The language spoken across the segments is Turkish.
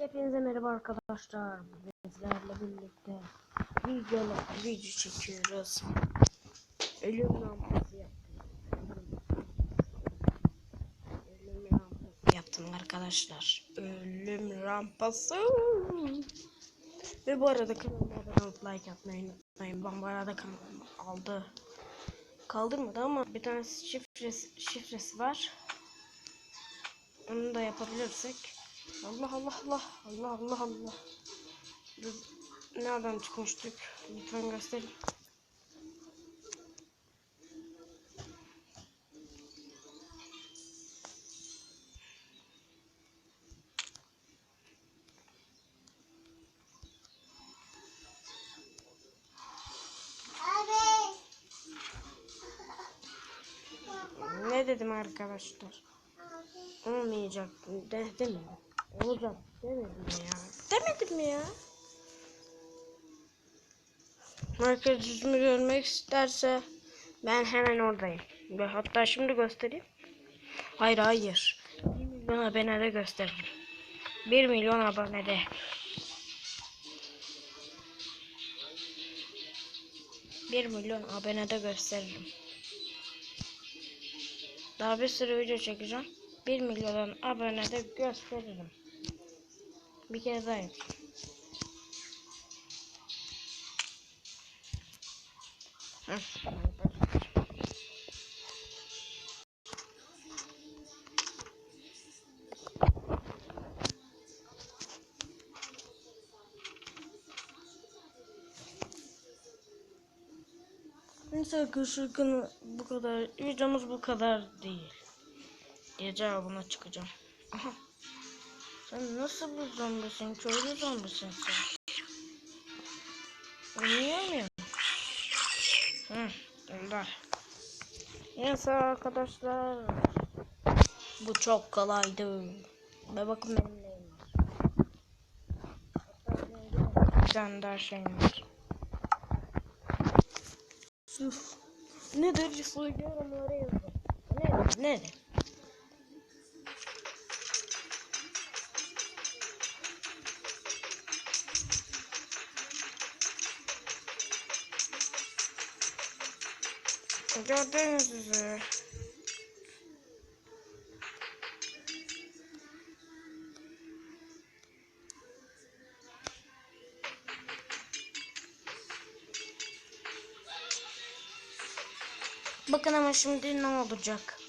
Hepinize merhaba arkadaşlar. Bizlerle birlikte videolar, video çekiyoruz. Ölüm lampası yaptım. Ölüm rampası yaptım arkadaşlar. Ölüm rampası. Ve bu arada kanalıma like atmayı unutmayın. Ben bu arada kanalım aldı. Kaldırmadı ama bir tane şifresi, şifresi var. Onu da yapabilirsek. Allah Allah Allah Allah Allah Allah. Biz nereden çıkmıştık? Lütfen gösterin. Ne dedim arkadaşlar? Olmayacak dedim? Olacak demedim mi ya? Demedim mi ya? Herkes yüzümü görmek isterse ben hemen oradayım. Ve hatta şimdi göstereyim. Hayır hayır. 1 milyon abonede gösteririm. 1 milyon abonede. Bir milyon abonede gösteririm. Daha bir sürü video çekeceğim. 1 milyon abonede gösteririm. Bir kere daha. Heh. Neyse arkadaşlar bu kadar. Videomuz bu kadar değil. Diye cevabına çıkacağım. Aha. Sen nasıl bir zombisin? Köylü zombisin sen. Oynayamıyorum. Hı, onda. Neyse arkadaşlar. Bu çok kolaydı. Ve bakın benim neyim var. Bir tane daha şeyim var. Üf. Ne derece söylüyorum oraya yazdım. Ne? Gördüğünüz üzere. Bakın ama şimdi ne olacak?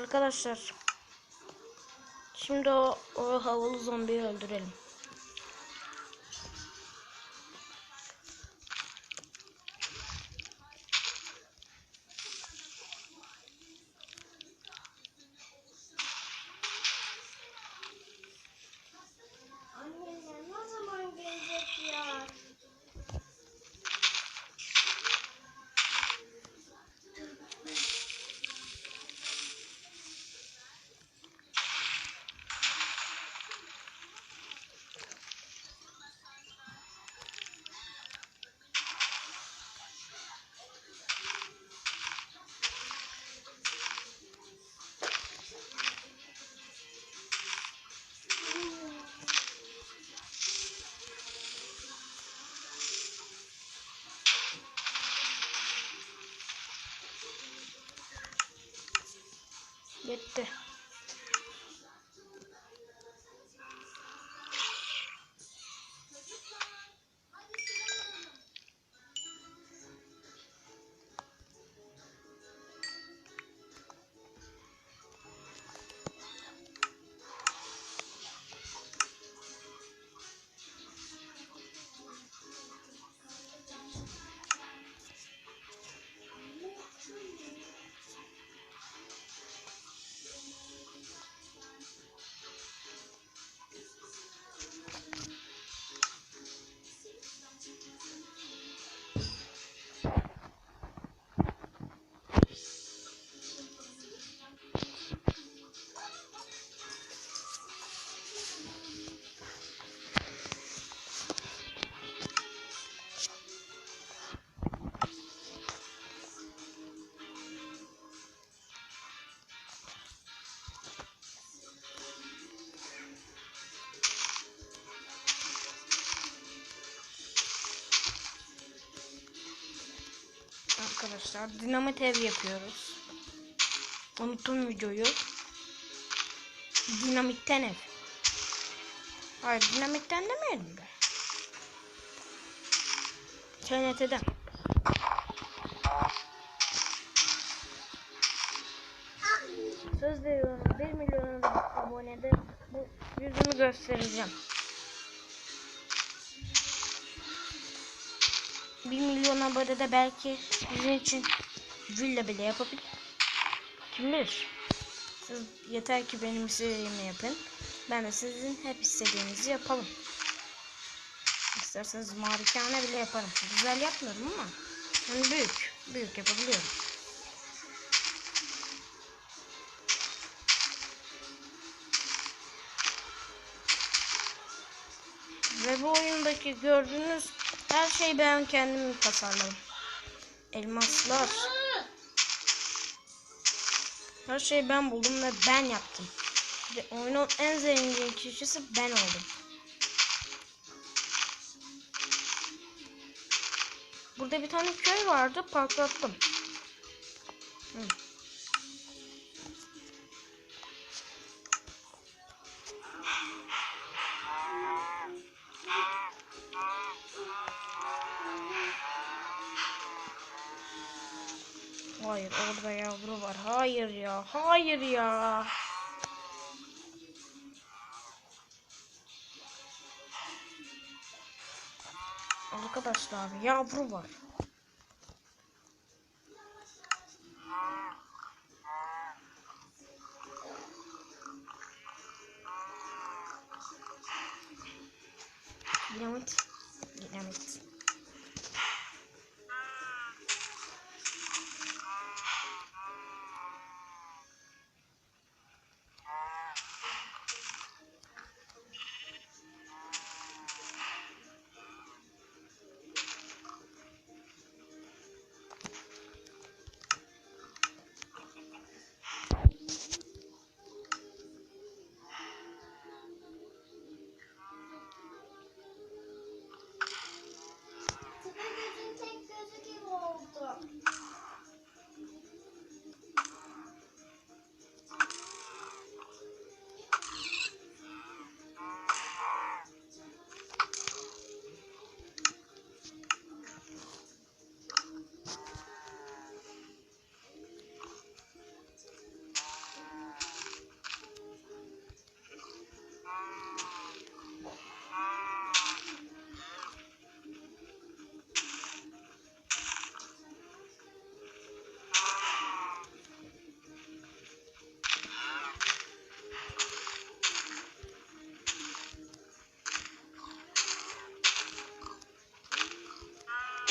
Arkadaşlar. Şimdi o, o havalı zombiyi öldürelim. Yetti. Arkadaşlar. Dinamit ev yapıyoruz. Unuttum videoyu. Dinamitten ev. Hayır dinamitten demeyelim de. TNT'den. Söz veriyorum 1 milyon abonede bu yüzümü göstereceğim. 1 milyon abonede belki sizin için villa bile yapabilir. Kim bilir? Siz yeter ki benim istediğimi yapın. Ben de sizin hep istediğinizi yapalım. İsterseniz marikane bile yaparım. Güzel yapmıyorum ama hani büyük. Büyük yapabiliyorum. Ve bu oyundaki gördüğünüz her şeyi ben kendim tasarladım. Elmaslar. Her şeyi ben buldum ve ben yaptım. Ve oyunun en zengin kişisi ben oldum. Burada bir tane köy vardı patlattım. Hı. Hayır ya. Arkadaşlar yavru var. Dinamit. Dinamit.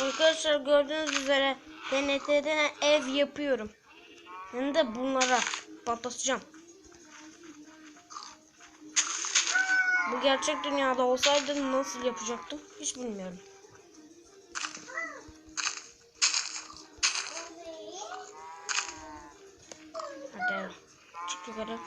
Arkadaşlar gördüğünüz üzere TNT'den ev yapıyorum. Hem de bunlara patlatacağım. Bu gerçek dünyada olsaydı nasıl yapacaktım hiç bilmiyorum. Hadi çık yukarı.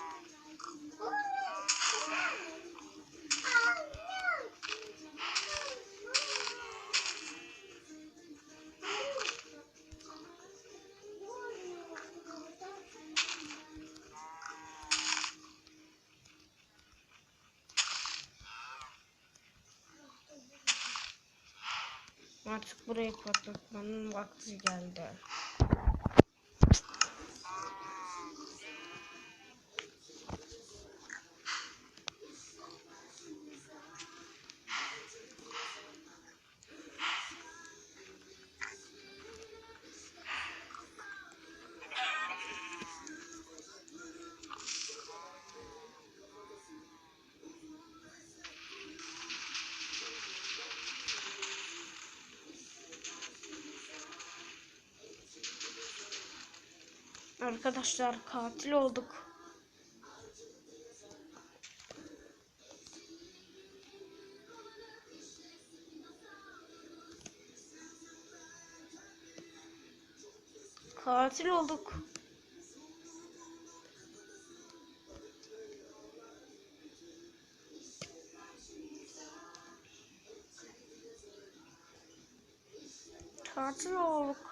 Artık burayı patlatmanın vakti geldi. Arkadaşlar katil olduk. Katil olduk. Katil olduk.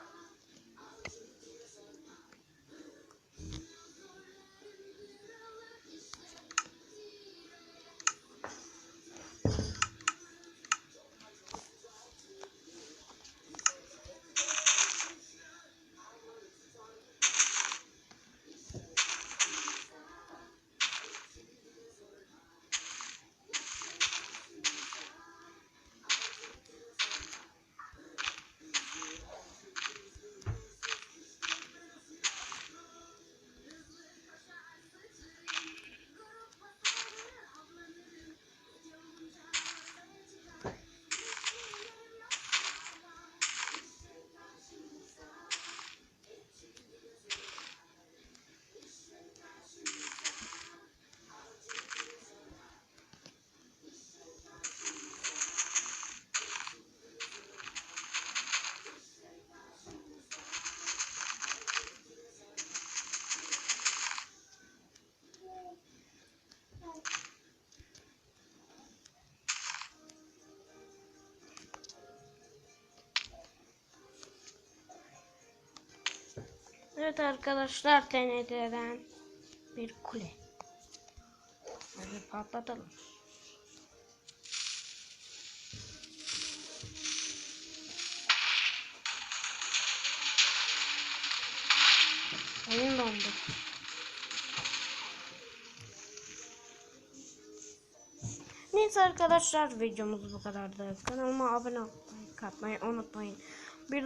Evet arkadaşlar TNT'den bir kule. Hadi patlatalım. Oyun dondu. Neyse arkadaşlar videomuz bu kadardı. Kanalıma abone olmayı, katmayı unutmayın. Bir